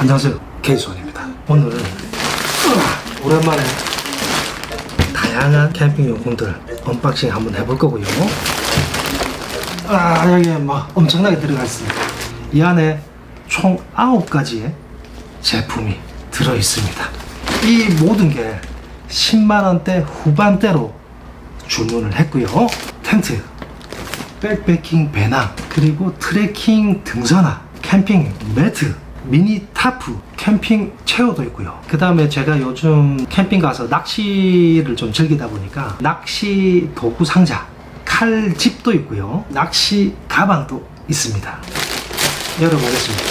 안녕하세요. 케이수원입니다. 오늘은 오랜만에 다양한 캠핑 용품들 언박싱 한번 해볼 거고요. 아 여기에 막 엄청나게 들어가 있습니다. 이 안에 총 9가지의 제품이 들어 있습니다. 이 모든 게 10만 원대 후반대로 주문을 했고요. 텐트 백패킹 배낭 그리고 트레킹 등산화 캠핑 매트 미니 타프 캠핑 체어도 있고요. 그 다음에 제가 요즘 캠핑 가서 낚시를 좀 즐기다 보니까 낚시 도구 상자 칼집도 있고요. 낚시 가방도 있습니다. 열어보겠습니다.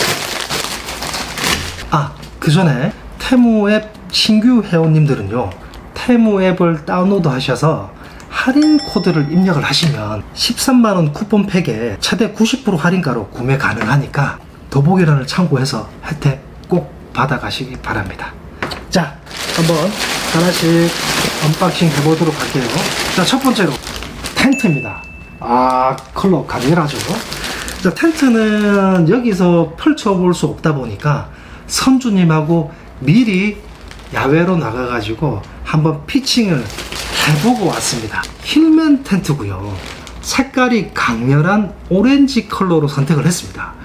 아 그 전에 테무 앱 신규 회원님들은요 테무 앱을 다운로드 하셔서 할인 코드를 입력을 하시면 13만원 쿠폰팩에 최대 90% 할인가로 구매 가능하니까 더보기란을 참고해서 혜택 꼭 받아가시기 바랍니다. 자, 한번 하나씩 언박싱 해보도록 할게요. 자, 첫 번째로 텐트입니다. 아, 컬러 강렬하죠? 자, 텐트는 여기서 펼쳐볼 수 없다 보니까 선주님하고 미리 야외로 나가가지고 한번 피칭을 해보고 왔습니다. 힐맨 텐트고요. 색깔이 강렬한 오렌지 컬러로 선택을 했습니다.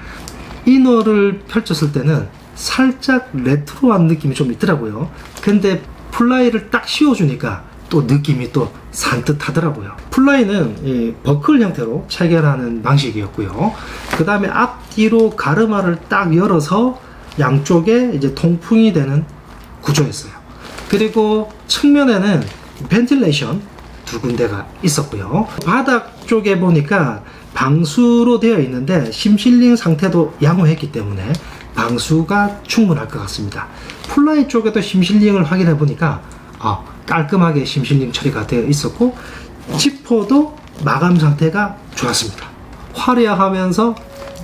이너를 펼쳤을 때는 살짝 레트로한 느낌이 좀 있더라고요. 근데 플라이를 딱 씌워주니까 또 느낌이 또 산뜻하더라고요. 플라이는 이 버클 형태로 체결하는 방식이었고요. 그 다음에 앞뒤로 가르마를 딱 열어서 양쪽에 이제 통풍이 되는 구조였어요. 그리고 측면에는 벤틸레이션 두 군데가 있었고요. 바닥 쪽에 보니까 방수로 되어 있는데 심실링 상태도 양호했기 때문에 방수가 충분할 것 같습니다. 플라이 쪽에도 심실링을 확인해 보니까 아, 깔끔하게 심실링 처리가 되어 있었고 지퍼도 마감 상태가 좋았습니다. 화려하면서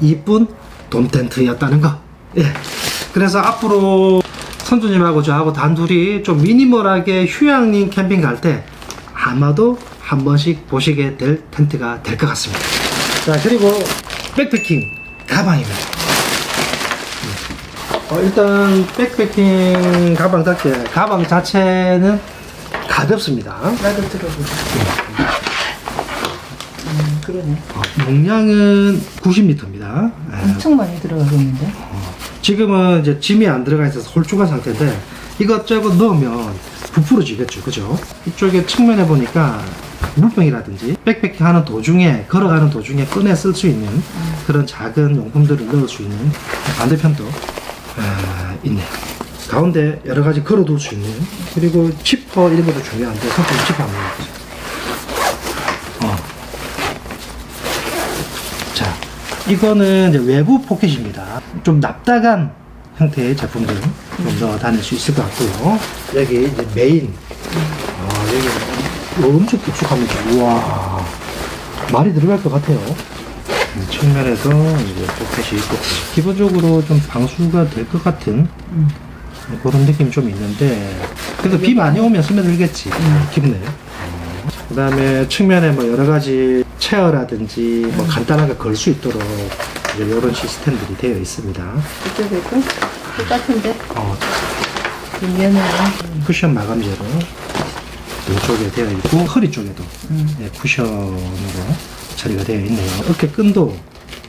이쁜 돔 텐트였다는 거. 예. 그래서 앞으로 선주님하고 저하고 단둘이 좀 미니멀하게 휴양림 캠핑 갈 때 아마도 한 번씩 보시게 될 텐트가 될 것 같습니다. 자, 그리고 백패킹 가방입니다. 어, 일단 백패킹 가방답게 가방 자체는 가볍습니다. 나도 들어보자. 음, 그러네. 용량은 90리터입니다. 예. 엄청 많이 들어가겠는데? 지금은 이제 짐이 안 들어가 있어서 홀쭉한 상태인데 이것저것 넣으면 부풀어지겠죠 그죠 이쪽에 측면에 보니까 물병이라든지 백패킹 하는 도중에 걸어가는 도중에 꺼내 쓸 수 있는 그런 작은 용품들을 넣을 수 있는 반대편도 아, 있네요 가운데 여러 가지 걸어둘 수 있는 그리고 지퍼 이런 것도 중요한데 손톱 지퍼 어. 자, 이거는 이제 외부 포켓입니다. 좀 납작한 형태의 제품들 좀 넣어 다닐 수 있을 것 같고요. 여기 이제 메인. 아, 여기 엄청 깊숙합니다. 우와. 많이 들어갈 것 같아요. 이 측면에서 이제 포켓이 있고, 기본적으로 좀 방수가 될 것 같은 그런 느낌이 좀 있는데, 그래도 비 많이 오면 스며들겠지. 깊네요. 그 다음에 측면에 뭐 여러 가지 체어라든지 뭐 간단하게 걸 수 있도록 이제 이런 시스템들이 되어 있습니다. 이쪽에도 똑같은데? 어, 뒷면에는 쿠션 마감재로 이쪽에 되어 있고 허리 쪽에도 음. 네, 쿠션으로 처리가 되어 있네요. 어깨 끈도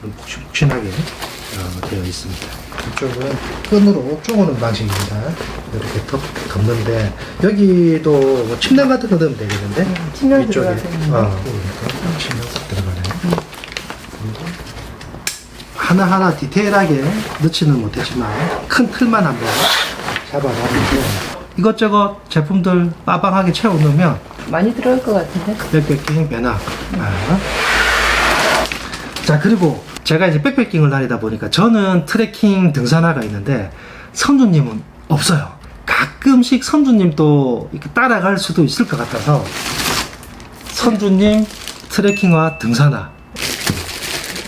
좀 푹신푹신하게 어, 되어 있습니다. 이쪽은 끈으로 쪼그는 방식입니다. 이렇게 덮, 덮는데 여기도 뭐 침낭 같은 거 넣으면 되겠는데 음, 침낭 이쪽에. 어, 그러니까 침낭 딱 들어가네. 그리고 하나하나 디테일하게 넣지는 못했지만 큰 틀만 한번 잡아놨는데 이것저것 제품들 빠방하게 채워놓으면 많이 들어갈 것 같은데? 백패킹 배낭. 아. 자, 그리고 제가 이제 백패킹을 다니다 보니까 저는 트레킹 등산화가 있는데 선주님은 없어요. 가끔씩 선주님도 이렇게 따라갈 수도 있을 것 같아서 선주님 트레킹화 등산화.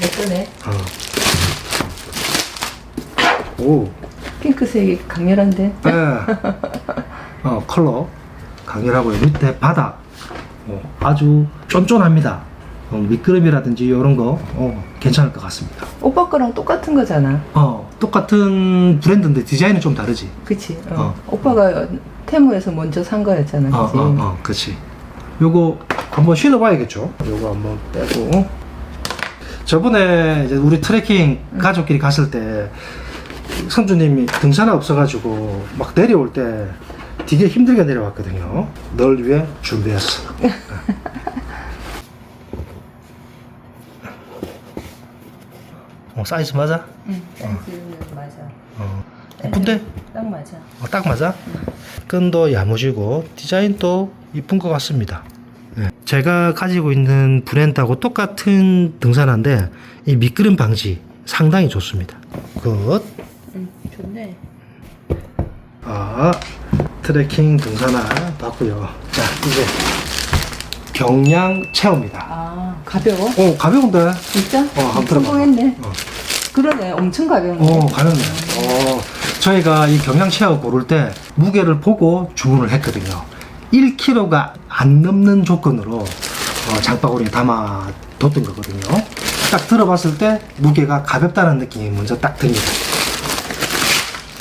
예쁘네. 어. 오. 핑크색이 강렬한데? 네. 어, 컬러 강렬하고요. 밑에 바닥 어, 아주 쫀쫀합니다. 어, 밑그림이라든지 이런 거 어, 괜찮을 것 같습니다. 오빠 거랑 똑같은 거잖아. 어, 똑같은 브랜드인데 디자인은 좀 다르지. 그치? 어. 어. 오빠가 테무에서 먼저 산 거였잖아. 어, 그치? 어, 어, 그렇지. 요거 한번 신어봐야겠죠. 요거 한번 빼고. 저번에 이제 우리 트레킹 가족끼리 갔을 때 성주님이 등산화 없어가지고 막 내려올 때 되게 힘들게 내려왔거든요. 널 위해 준비했어. 어, 사이즈 맞아? 응. 사이즈는 맞아. 어. 예쁜데? 딱 맞아. 어, 딱 맞아? 끈도 야무지고 디자인도 이쁜 것 같습니다. 네. 제가 가지고 있는 브랜드하고 똑같은 등산화인데 이 미끄럼 방지 상당히 좋습니다. 굿. 아, 트레킹 등산화 봤고요. 자, 이제 경량 체어입니다. 아, 가벼워? 어, 가벼운데? 진짜? 어, 한번 들어봐. 성공했네. 어. 그러네. 엄청 가벼운데. 어, 가볍네. 어, 저희가 이 경량 체어 고를 때 무게를 보고 주문을 했거든요. 1kg가 안 넘는 조건으로 어, 장바구니에 담아뒀던 거거든요. 딱 들어봤을 때 무게가 가볍다는 느낌이 먼저 딱 듭니다.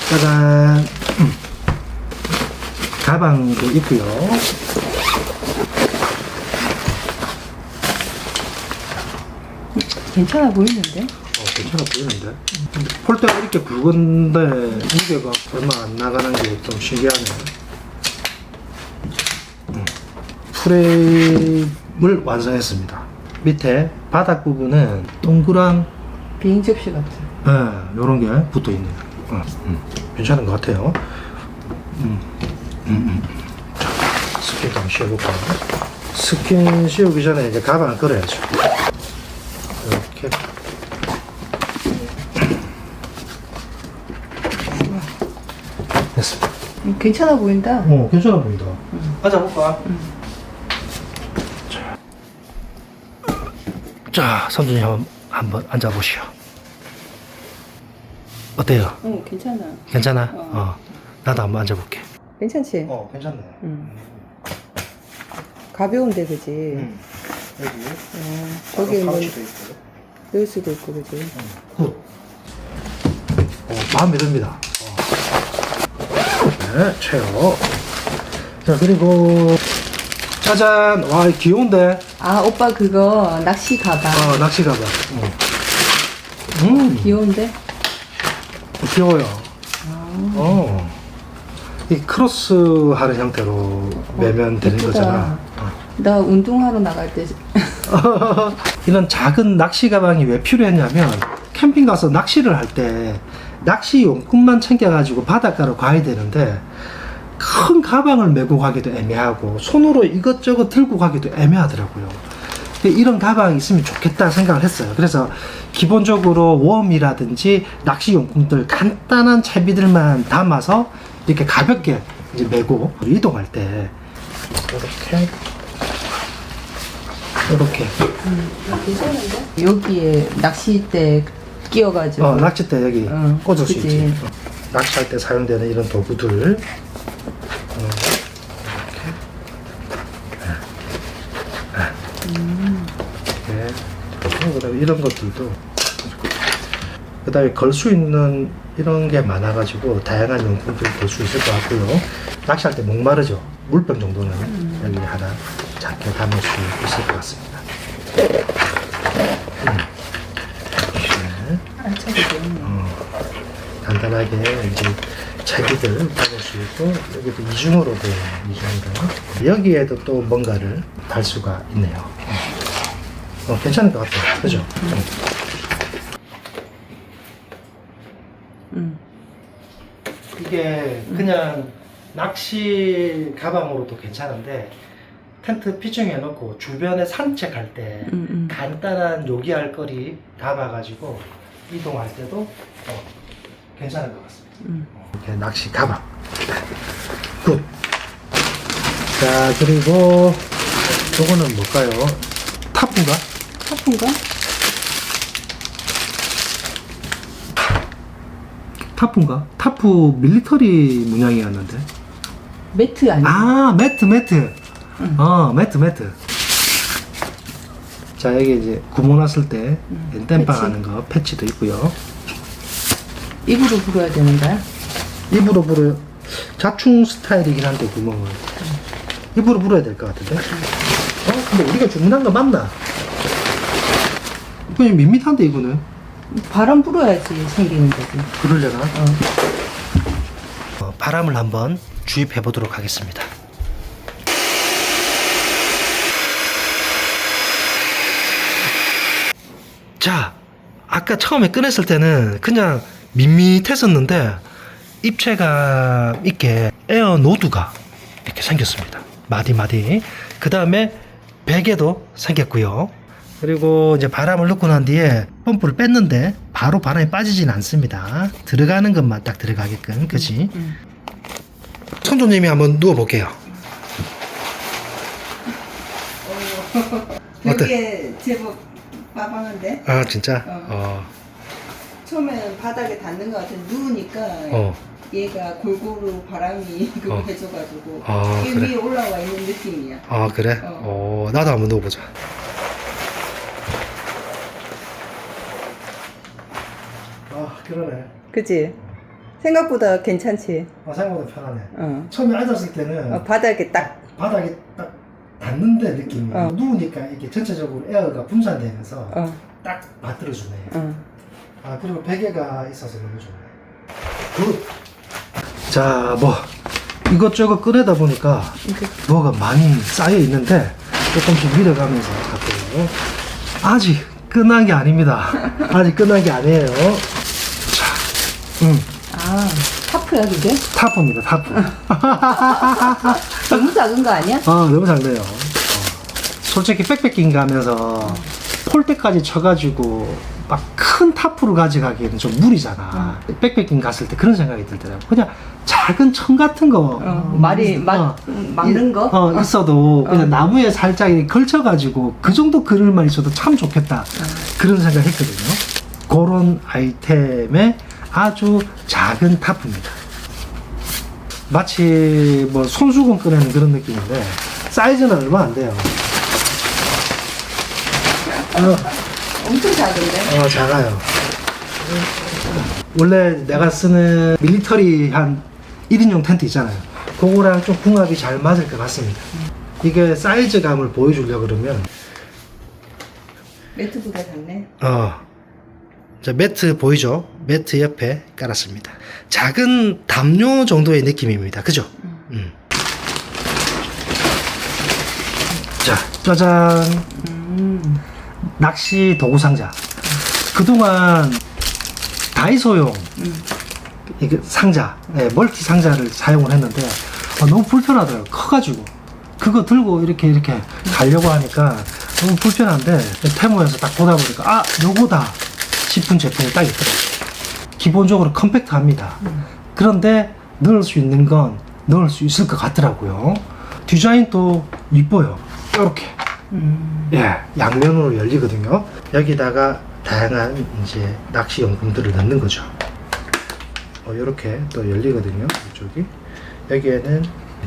짜잔. 음. 가방도 있고요. 괜찮아 보이는데? 어, 괜찮아 보이는데? 근데 폴대가 이렇게 굵은데 무게가 얼마 안 나가는 게 좀 신기하네. 음. 프레임을 완성했습니다. 밑에 바닥 부분은 동그란 비행 접시 같아. 예, 요런 게 붙어 있네요. 어, 음, 괜찮은 것 같아요. 음, 음, 음. 자, 스킨 한번 씌워볼까요? 스킨 씌우기 전에 이제 가방을 걸어야죠. 이렇게. 됐습니다. 음, 괜찮아 보인다. 어, 괜찮아 보인다. 앉아볼까? 자, 자, 선주님 한번, 한번 앉아보시오. 어때요? 응, 괜찮아. 괜찮아? 어. 어. 나도 한번 앉아볼게. 괜찮지? 어, 괜찮네. 응. 가벼운데, 그지? 응. 여기. 어, 저기 뭐, 파우치도 있고. 넣을 수도 있고, 그지? 굿. 어, 마음에 듭니다. 어. 네, 체어. 자, 그리고, 짜잔! 와, 귀여운데? 아, 오빠 그거 낚시 가방. 어, 낚시 가방. 어. 음, 귀여운데? 귀여워요. 아, 어. 이 크로스 하는 형태로 매면 되는 예쁘다. 거잖아. 어. 나 운동하러 나갈 때 이런 작은 낚시 가방이 왜 필요했냐면 캠핑 가서 낚시를 할 때 낚시 용품만 챙겨가지고 바닷가로 가야 되는데 큰 가방을 메고 가기도 애매하고 손으로 이것저것 들고 가기도 애매하더라고요. 근데 이런 가방이 있으면 좋겠다 생각을 했어요. 그래서 기본적으로 웜이라든지 낚시 용품들 간단한 채비들만 담아서 이렇게 가볍게 이제 메고 이동할 때 이렇게 이렇게? 여기에 낚시대 끼워가지고 어, 낚싯대 여기 응, 꽂을 수 그치. 있지. 어, 낚시할 때 사용되는 이런 도구들. 어, 이렇게. 이렇게. 그다음에 이런 것들도. 그다음에 걸 수 있는 이런 게 많아가지고 다양한 용품들 볼수 있을 것 같고요. 낚시할 때 목마르죠. 물병 정도는 여기 하나 작게 담을 수 있을 것 같습니다. 음. 이렇게. 알차게 되었네. 어, 간단하게 이제 자기들 담을 수 있고 여기도 이중으로 돼 이중으로 여기에도 또 뭔가를 달 수가 있네요. 어, 어, 괜찮은 것 같아요. 그죠? 음. 응. 이게 그냥 낚시 가방으로도 괜찮은데 텐트 피칭해 놓고 주변에 산책할 때 응, 응. 간단한 요기할 거리 담아가지고 이동할 때도 어, 괜찮은 것 같습니다. 응. 이렇게 낚시 가방. 굿. 자, 그리고 요거는 뭘까요? 타프인가? 타프인가? 타프인가? 타프 밀리터리 문양이었는데. 매트 아니야? 아, 매트, 매트. 응. 어, 매트, 매트. 자 여기 이제 구멍 났을 때 음, 땜빵 패치. 하는 거 패치도 있고요. 입으로 불어야 되는 거야? 입으로 불어 자충 스타일이긴 한데 구멍은 입으로 불어야 될 것 같은데. 어 근데 우리가 주문한 거 맞나? 그냥 밋밋한데 이거는 바람 불어야지 생기는 거지. 그러려나? 어. 어, 바람을 한번 주입해 보도록 하겠습니다. 자, 아까 처음에 꺼냈을 때는 그냥 밋밋했었는데 입체감 있게 에어 노드가 이렇게 생겼습니다. 마디마디. 그 다음에 베개도 생겼고요. 그리고 이제 바람을 넣고 난 뒤에 펌프를 뺐는데 바로 바람이 빠지진 않습니다. 들어가는 것만 딱 들어가게끔, 그지? 음. 선조님이 한번 누워볼게요. 어때? 벽에 제법 빠방한데? 아, 진짜? 어. 어, 처음에는 바닥에 닿는 것 같은데 누우니까 어. 얘가 골고루 바람이 그거 어. 해줘가지고 아, 이게 그래? 위에 올라와 있는 느낌이야. 아, 그래? 어. 어, 나도 한번 누워보자. 그러네. 그치? 생각보다 괜찮지? 아, 생각보다 편하네. 어. 처음에 앉았을 때는 어, 바닥에 딱, 바닥에 딱 닿는데 느낌이 어. 누우니까 이게 전체적으로 에어가 분산되면서 어, 딱 받들어주네. 어. 아 그리고 베개가 있어서 너무 좋네. 굿. 자, 뭐 이것저것 꺼내다 보니까 뭐가 많이 쌓여 있는데 조금씩 밀어가면서 갈게요. 아직 끝난 게 아닙니다. 아직 끝난 게 아니에요. 자, 음, 아, 타프야, 그게? 타프입니다. 타프. 너무 작은 거 아니야? 아 너무 작네요. 어. 솔직히 백패킹 가면서 폴대까지 쳐가지고 막 큰 타프로 가져가기에는 좀 무리잖아. 백패킹 갔을 때 그런 생각이 들더라고. 그냥 작은 천 같은 거. 어, 말이, 막, 어, 막는 거? 어, 있어도 그냥 어. 나무에 살짝 이렇게 걸쳐가지고 그 정도 그늘만 있어도 참 좋겠다. 그런 생각 했거든요. 그런 아이템의 아주 작은 타프입니다. 마치 뭐 손수건 꺼내는 그런 느낌인데 사이즈는 얼마 안 돼요. 어, 엄청 작은데? 어, 작아요. 원래 내가 쓰는 밀리터리 한 1인용 텐트 있잖아요. 그거랑 좀 궁합이 잘 맞을 것 같습니다. 이게 사이즈감을 보여주려 그러면 매트보다 작네. 어, 자 매트 보이죠? 매트 옆에 깔았습니다. 작은 담요 정도의 느낌입니다. 그죠? 음. 자, 짜잔. 음. 낚시 도구 상자. 그동안 다이소용 음. 이게 상자, 네, 멀티 상자를 사용을 했는데 아, 너무 불편하더라고요. 커가지고 그거 들고 이렇게 이렇게 가려고 하니까 너무 불편한데 테모에서 딱 보다 보니까 아 요거다 싶은 제품이 딱 있더라고요. 기본적으로 컴팩트합니다. 그런데 넣을 수 있는 건 넣을 수 있을 것 같더라고요. 디자인도 이뻐요. 이렇게 음. 예, 양면으로 열리거든요. 여기다가 다양한 이제 낚시 용품들을 넣는 거죠. 어, 이렇게 또 열리거든요. 이쪽이. 여기에는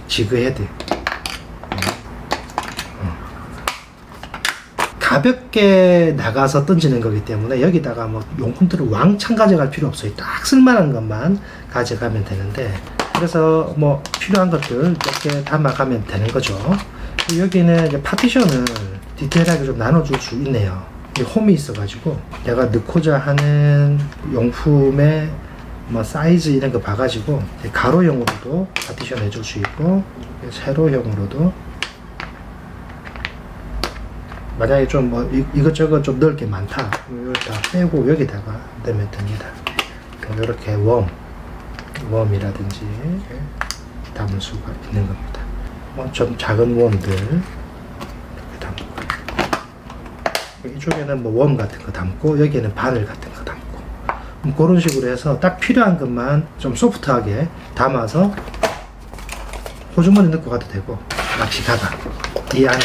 지그 헤드. 예. 어. 가볍게 나가서 던지는 거기 때문에 여기다가 뭐 용품들을 왕창 가져갈 필요 없어요. 딱 쓸만한 것만 가져가면 되는데 그래서 뭐 필요한 것들 이렇게 담아가면 되는 거죠. 여기는 파티션을 디테일하게 좀 나눠줄 수 있네요. 이 홈이 있어가지고 내가 넣고자 하는 용품의 뭐 사이즈 이런 거 봐가지고 가로형으로도 파티션 해줄 수 있고 세로형으로도 만약에 좀 뭐 이것저것 좀 넣을 게 많다. 이걸 다 빼고 여기다가 넣으면 됩니다. 이렇게 웜 웜이라든지 담을 수가 있는 겁니다. 뭐 좀 작은 웜들 이렇게 담고. 이쪽에는 뭐 웜 같은 거 담고 여기에는 바늘 같은 거 담고. 음, 그런 식으로 해서 딱 필요한 것만 좀 소프트하게 담아서 호주머니 넣고 가도 되고 낚시 가방 이 안에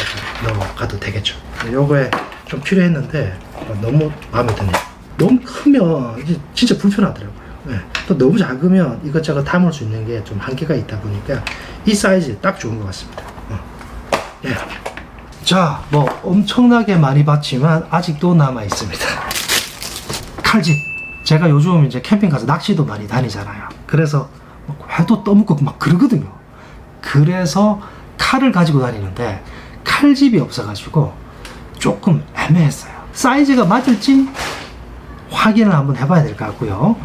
넣어 가도 되겠죠 요거에 좀 필요했는데 어, 너무 마음에 드네요 너무 크면 이제 진짜 불편하더라고요 예. 또 너무 작으면 이것저것 담을 수 있는 게 좀 한계가 있다 보니까 이 사이즈 딱 좋은 것 같습니다 어. 예. 자, 뭐 엄청나게 많이 봤지만 아직도 남아 있습니다. 칼집. 제가 요즘 이제 캠핑 가서 낚시도 많이 다니잖아요. 그래서 뭐 회도 떠먹고 막 그러거든요. 그래서 칼을 가지고 다니는데 칼집이 없어가지고 조금 애매했어요. 사이즈가 맞을지 확인을 한번 해봐야 될 것 같고요.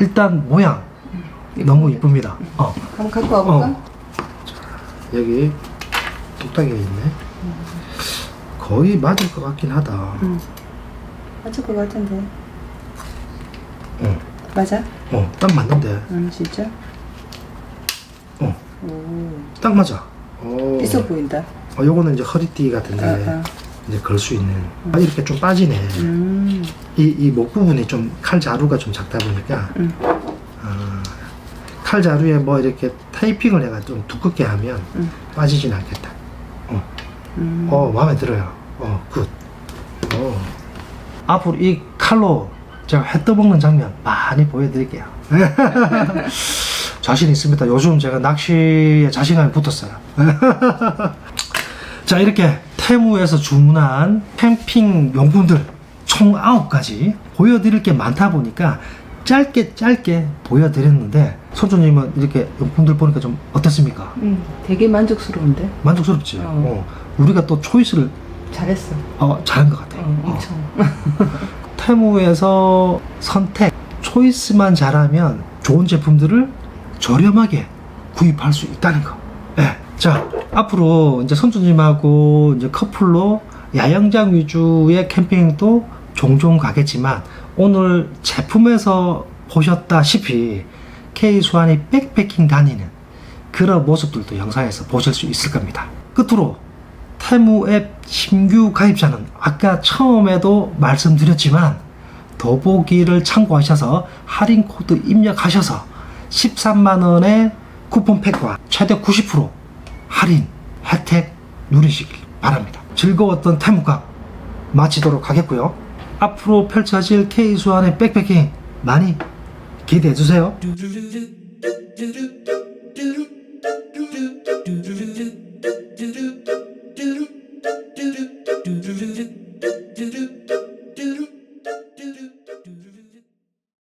일단 모양 너무 이쁩니다. 어, 한번 갖고 와볼까? 어. 여기 뚝딱이가 있네. 거의 맞을 것 같긴 하다. 응. 맞을 것 같은데. 어, 맞아? 어, 딱 맞는데. 응, 진짜? 어, 오. 딱 맞아. 어, 있어 보인다. 어, 요거는 이제 허리띠 같은데 어, 어. 이제 걸수 있는. 아, 이렇게 좀 빠지네. 음. 이이목 부분이 좀 칼 자루가 좀 작다 보니까 응. 아, 칼 자루에 뭐 이렇게 테이핑을 해가 좀 두껍게 하면 응. 빠지진 않겠다. 어, 음. 어 마음에 들어요. 어, 굿. 어. 앞으로 이 칼로 제가 회 떠먹는 장면 많이 보여드릴게요. 자신 있습니다. 요즘 제가 낚시에 자신감이 붙었어요. 자, 이렇게 테무에서 주문한 캠핑 용품들 총 9가지 보여드릴 게 많다 보니까 짧게 짧게 보여드렸는데 선주님은 이렇게 용품들 보니까 좀 어떻습니까? 응, 되게 만족스러운데? 만족스럽지? 어. 어. 우리가 또 초이스를 잘했어. 어, 잘한 것 같아요. 어, 어. 엄청. 테무에서 선택, 초이스만 잘하면 좋은 제품들을 저렴하게 구입할 수 있다는 거. 예. 자, 앞으로 이제 선주님하고 이제 커플로 야영장 위주의 캠핑도 종종 가겠지만 오늘 제품에서 보셨다시피 K 수환이 백패킹 다니는 그런 모습들도 영상에서 보실 수 있을 겁니다. 끝으로 테무 앱 신규 가입자는 아까 처음에도 말씀드렸지만 더보기를 참고하셔서 할인 코드 입력하셔서 13만원의 쿠폰팩과 최대 90% 할인, 혜택 누리시길 바랍니다. 즐거웠던 태무각 마치도록 하겠고요. 앞으로 펼쳐질 K수완의 백패킹 많이 기대해주세요. do do do